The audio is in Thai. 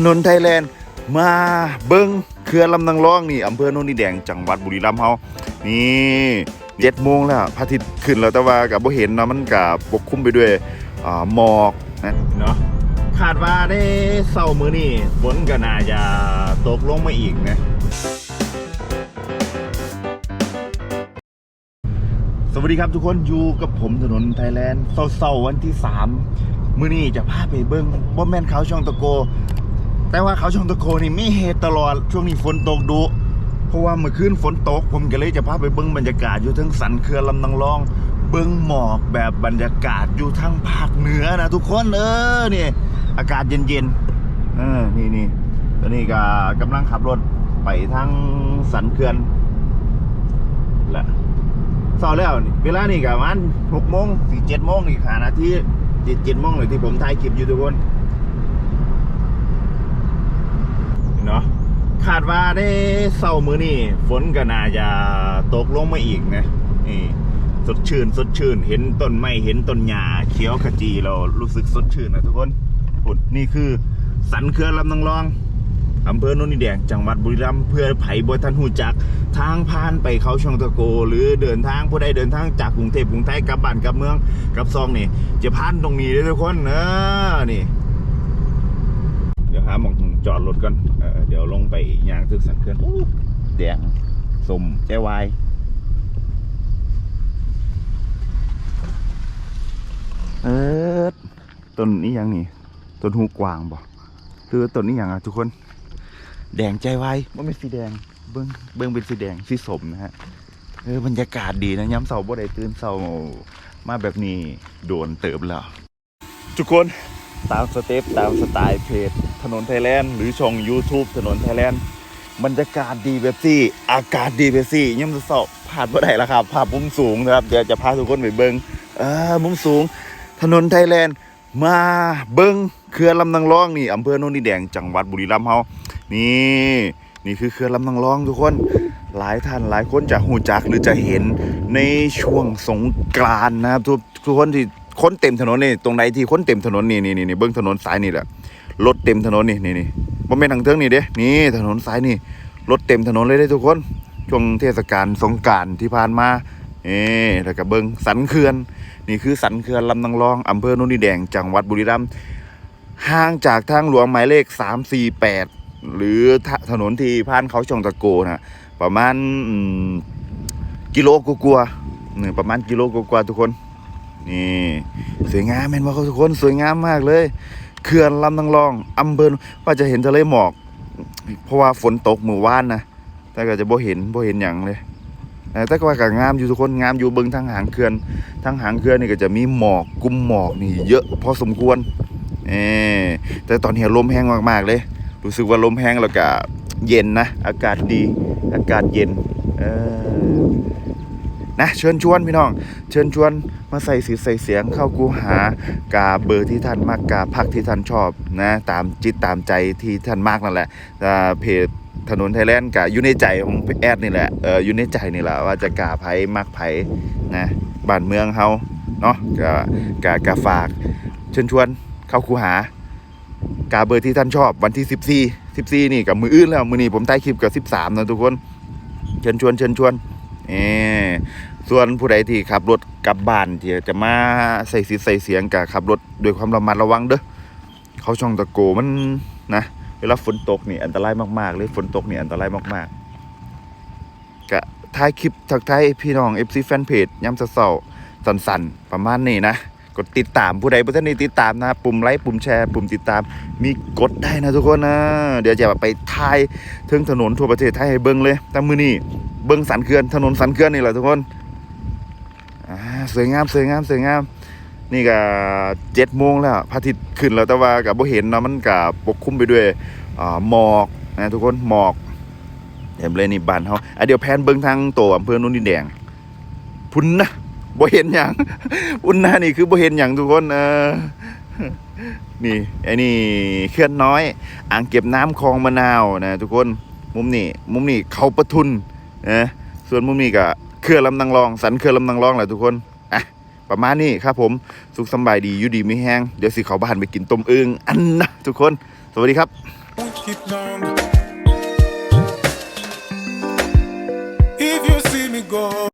ถนนไทยแลนด์มาเบิ้งเขื่อนลำนางรองนี่อำเภอโนนดินแดงจังหวัดบุรีรัมย์เฮานี่เจ็ดโมงแล้วพระอาทิตย์ขึ้นแล้วแต่ว่ากับบ่เห็นเนาะมันกับปกคลุมไปด้วยหมอกนะเนาะคาดว่าได้เศร้ามื้อนี้ฝนก็น่าจะตกลงมาอีกนะสวัสดีครับทุกคนอยู่กับผมถนนไทยแลนด์เศร้าๆวันที่ 3 มื้อนี้จะพาไปเบิ้งบ่แม่นเขาช่องตะโก แต่ว่าเขาชงตะโกนี่มีเหตุตลอดช่วงนี้ฝนตกดุเพราะว่าเมื่อคืนฝนตก ผมก็เลยจะพาไปเบิ้งบรรยากาศอยู่ทั้งสันเขื่อนลำนางรอง เบิ้งหมอกแบบบรรยากาศอยู่ทั้งภาคเหนือนะทุกคนเออนี่อากาศเย็นๆเออนี่นี่ตอนนี้ก็กำลังขับรถไปทางสันเขื่อนแหละเสาร์แล้วเวลานี่กับมันหกโมงสี่เจ็ดโมงนี่ขานาทีเจ็ดเจ็ดโมงเลยที่ผมถ่ายคลิปอยู่ทุกคน เนาะคาดว่าได้เสาร์มือนี่ฝนก็น่าจะตกลงมาอีกนะนี่สดชื่นสดชื่น เห็นต้นไม้เห็นต้นหญ้าเขียวขจีเรารู้สึกสดชื่นนะทุกคนพุ่นนี่คือสันเขื่อนลำนางรองอำเภอโนนดินแดงจังหวัดบุรีรัมย์เพื่อไผ่บทันหูจัก ทางผ่านไปเขาช่องตะโก หรือเดินทางผู้ใดเดินทางจากกรุงเทพกรุงไทยกลับบ้านกลับเมืองกลับซองนี่จะผ่านตรงนี้เลยทุกคนเออนี่ เดี๋ยวหาหมอง จอดรถก่อนเออเดี๋ยวลงไปยางทึกสันเขื่อนแดงสมแจวายเออต้นนี้ยังนี่ต้นหูกวางบ่คือต้นนี้ยังอะทุกคน แดงใจไว้ว่าเป็นสีแดงเบิ้งเบิ้งเป็นสีแดงสีสมนะฮะเออบรรยากาศดีนะย้ำเสาบ่ได้ตื่นเสามาแบบนี้โดนเติบแล้ว ทุกคน ตามสเต็ปตามสไตล์เพจถนนไทยแลนด์หรือช่อง YouTube ถนนไทยแลนด์บรรยากาศดีแบบซี่ อากาศดีแบบซี่ย่ำเสาผ่านบ่ได้แล้วครับภาพมุมสูงนะครับ เดี๋ยวจะพาทุกคนไปเบิ้งเออมุมสูง ถนนไทยแลนด์มาเบิ้งเขื่อนลำนางรองนี่อำเภอโนนดินแดงจังหวัดบุรีรัมย์เฮานี่นี่คือเขื่อนลำนางรองทุกคนหลายท่านหลายคนจะหูจักหรือจะเห็นในช่วงสงกรานนะครับทุกทุกคนที่ คนเต็มถนนนี่ตรงไหนที่คนเต็มถนนนี่นี่นี่เบื้องถนนสายนี่แหละรถเต็มถนนนี่นี่นี่บ่แม่นทางเทิงนี่เด้นี่ถนนสายนี่รถเต็มถนนเลยเด้ทุกคน ช่วงเทศกาลสงกานต์ที่ผ่านมาเอ๊แล้วก็เบิ้งสันเขื่อน นี่คือสันเขื่อนลำนางรองอำเภอโนนดิแดงจังหวัดบุรีรัมย์ห่างจากทางหลวงหมายเลข 348 หรือถนนที่ผ่านเขาช่องตะโกนะประมาณกิโลกว่าๆเนี่ยประมาณกิโลกว่าๆทุกคน นี่สวยงามแม่นว่าทุกคนสวยงามมากเลยเขื่อนลำนางรองอำเภอว่าจะเห็นทะเลหมอก เพราะว่าฝนตกเมื่อวานนะแต่ก็จะบ่เห็นบ่เห็นอย่างเลยแต่ก็ว่าก็งามอยู่ทุกคนงามอยู่เบิงทางหางเขื่อนทางหางเขื่อนนี่ก็จะมีหมอกกลุ่มหมอกนี่เยอะพอสมควรเออแต่ตอนนี้ลมแห้งมากๆเลย รู้สึกว่าลมแห้งแล้วก็เย็นนะ อากาศดี อากาศเย็น เออ นะเชิญชวนพี่น้อง เชิญชวนมาใส่สีใส่เสียงเข้ากูหากาเบอร์ที่ท่านมากกาพักที่ท่านชอบนะตามจิตตามใจที่ท่านมากนั่นแหละอ่าเพจถนนไทยแลนด์กะอยู่ในใจของแอดนี่แหละเอออยู่ในใจนี่แหละว่าจะกาไผมมักไผนะบ้านเมืองเฮาเนาะกะกะกะฝาก เชิญชวนเข้าคูหากาเบอร์ที่ท่านชอบวันที่ 14 14 นี่กับมืออื่นแล้วมือนี้ผมใต้คลิปกับ 13 นะทุกคน เชิญชวนเชิญชวน อส่วนผู้ใดที่ขับรถกลับบ้านที่จะมาใส่สีใส่เสียงกับขับรถด้วยความระมัดระวังเด้อเขาช่องตะโกมันนะเวลาฝนตกนี่อันตรายมากๆเลยฝนตกนี่อันตรายมากๆกะท้ายคลิปทักทายพี่น้อง FC Fanpage ย้ำเศร้าๆสั่นๆ ประมาณนี้นะกดติดตามผู้ใดผู้ท่านนี้ติดตามนะ ปุ่มไลค์ปุ่มแชร์ปุ่มติดตาม มีกดได้นะทุกคนนะ เดี๋ยวจะไปทายถึงถนนทั่วประเทศไทยให้เบิ้งเลยต่มือนี้ เบิ้งสันเขื่อนถนนสันเขื่อนนี่แหละทุกคนสวยงามสวยงามสวยงาม นี่ก็เจ็ดโมงแล้วพระอาทิตย์ขึ้นแล้วแต่ว่ากับบ่เห็นเนาะมันกับปกคลุมไปด้วยหมอกนะทุกคนหมอกเห็นเลยนี่บานเฮาอะเดี๋ยวแพนเบิ้งทางตัวอำเภอโนนดินแดง พุ่นนะบ่เห็นหยังพุ่นนะนี่คือบ่เห็นหยังทุกคนเออนี่ไอ้นี่เขื่อนน้อย อ่างเก็บน้ำคลองมะนาวนะทุกคนมุมนี้มุมนี้เขาประทุน นะส่วนมุมนี้ก็เครื่อลำนางรอง สันเครื่อลำนางรองแหละทุกคนอะประมาณนี้ครับผมสุขสบายดีอยู่ดีไม่แห้งเดี๋ยวสิเขาบ้านไปกินต้มอึ่งอันนะทุกคน สวัสดีครับ